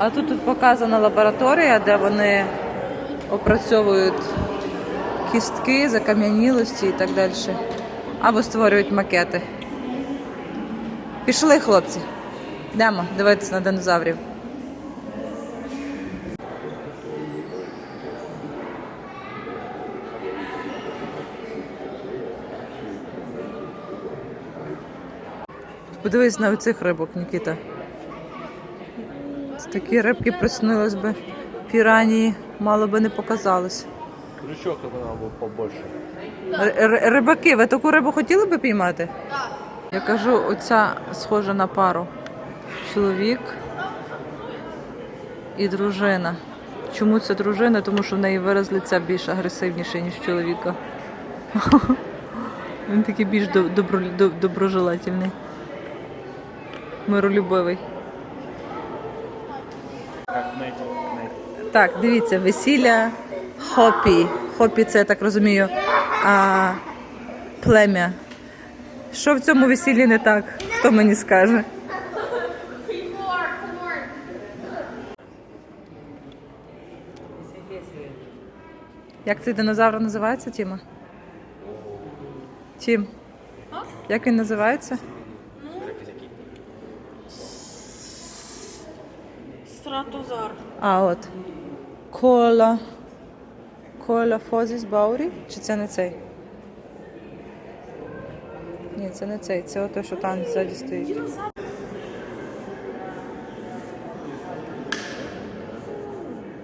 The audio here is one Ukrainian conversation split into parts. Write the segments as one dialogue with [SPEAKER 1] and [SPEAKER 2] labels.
[SPEAKER 1] А тут, тут показана лабораторія, де вони опрацьовують кістки, закам'янілості і так далі. Або створюють макети. Пішли, хлопці. Йдемо дивитися на динозаврів. Подивись на оцих рибок, Нікіта. Такі рибки приснилось би. Піранії мало би не показалось.
[SPEAKER 2] Крючок надо был побольше.
[SPEAKER 1] Р- Рибаки, ви таку рибу хотіли би піймати? Так. Я кажу, оця схожа на пару. Чоловік і дружина. Чому це дружина? Тому що в неї вираз лиця більш агресивніший, ніж чоловіка. Він такий більш добро, доброжелательний. Миролюбивий. Так, дивіться, весілля Хопі. Хопі це, я так розумію, а, плем'я. Що в цьому весіллі не так? Хто мені скаже? Як цей динозавр називається, Тіма? Тім. Як він називається?
[SPEAKER 3] Стратозар.
[SPEAKER 1] А, от. Кола. Кола Фозіс Баурі? Чи це не цей? Ні, це не цей. Це ото, що там ззаді стоїть.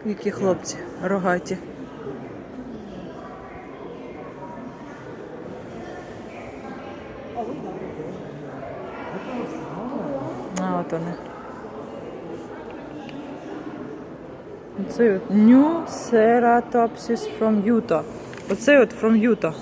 [SPEAKER 1] Які хлопці рогаті. А, от вони. Оцей от New Ceratopsis from Utah. Оцей от from Utah.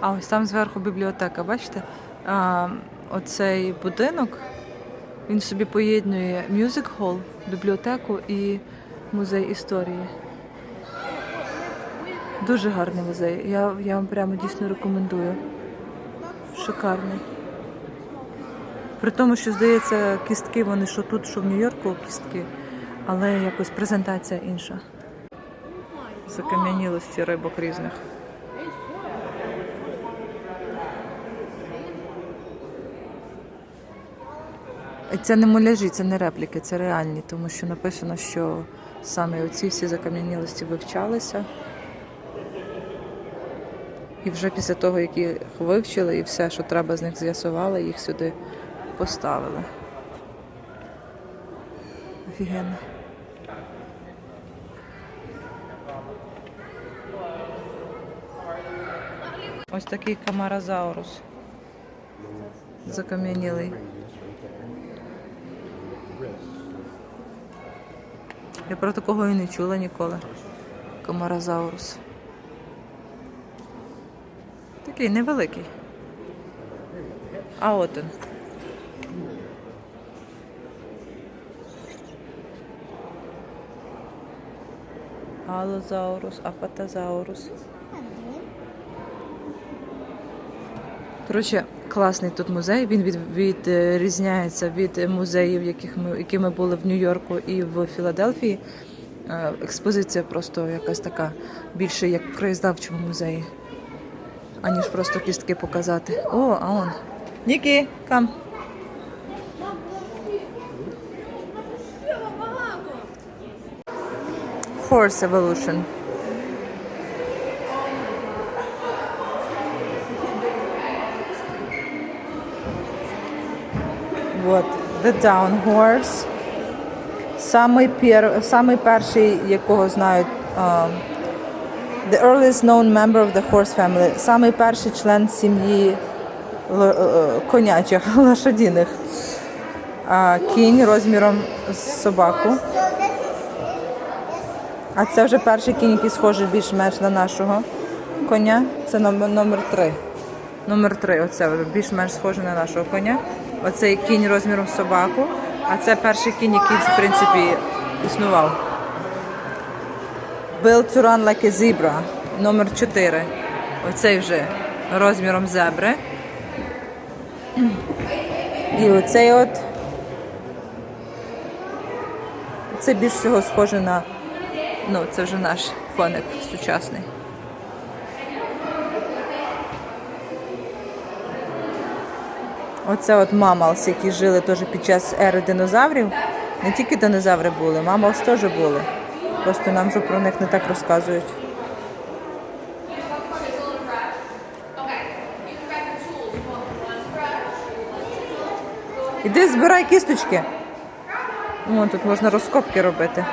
[SPEAKER 1] А ось там зверху бібліотека, бачите? А, оцей будинок, він собі поєднує мюзик хол, бібліотеку і музей історії. Дуже гарний музей. Я, я вам прямо дійсно рекомендую. Шикарний. При тому, що здається, кістки вони що тут, що в Нью-Йорку кістки, але якось презентація інша. Закам'янілості рибок різних. Це не муляжі, це не репліки, це реальні, тому що написано, що саме оці всі закам'янілості вивчалися. І вже після того, як їх вивчили і все, що треба з них з'ясували, їх сюди поставили. Офігенно. Ось такий камаразаурус. Закам'янілий. Я про такого і не чула ніколи. Камаразаурус. Такий невеликий. А от він. Алозаурус, апатозаурус. Коротше, класний тут музей. Він від, відрізняється від музеїв, яких ми, які ми були в Нью-Йорку і в Філадельфії. Е, Експозиція просто якась така більше як в краєзнавчому музеї, аніж просто кістки показати. О, а он. Нікі, кам. Horse Evolution. Вот, The Down Horse. Самий, пер, самий перший, якого знають. um, the earliest known member of the horse family. Самий перший член сім'ї е, конячих, лошадіних. Кінь розміром з собаку. А це вже перший кінь, який схожий більш-менш на нашого коня. Це номер, три. Номер три, оце більш-менш схожий на нашого коня. Оцей кінь розміром з собаку. А це перший кінь, який, в принципі, існував. Built to run like a zebra. номер 4. Оцей вже розміром зебри. І оцей от. Це більш всього схоже на. Ну, це вже наш коник сучасний. Оце от мамалс, які жили теж під час ери динозаврів. Не тільки динозаври були, мамалс теж були. Просто нам вже про них не так розказують. Іди збирай кісточки. О, тут можна розкопки робити.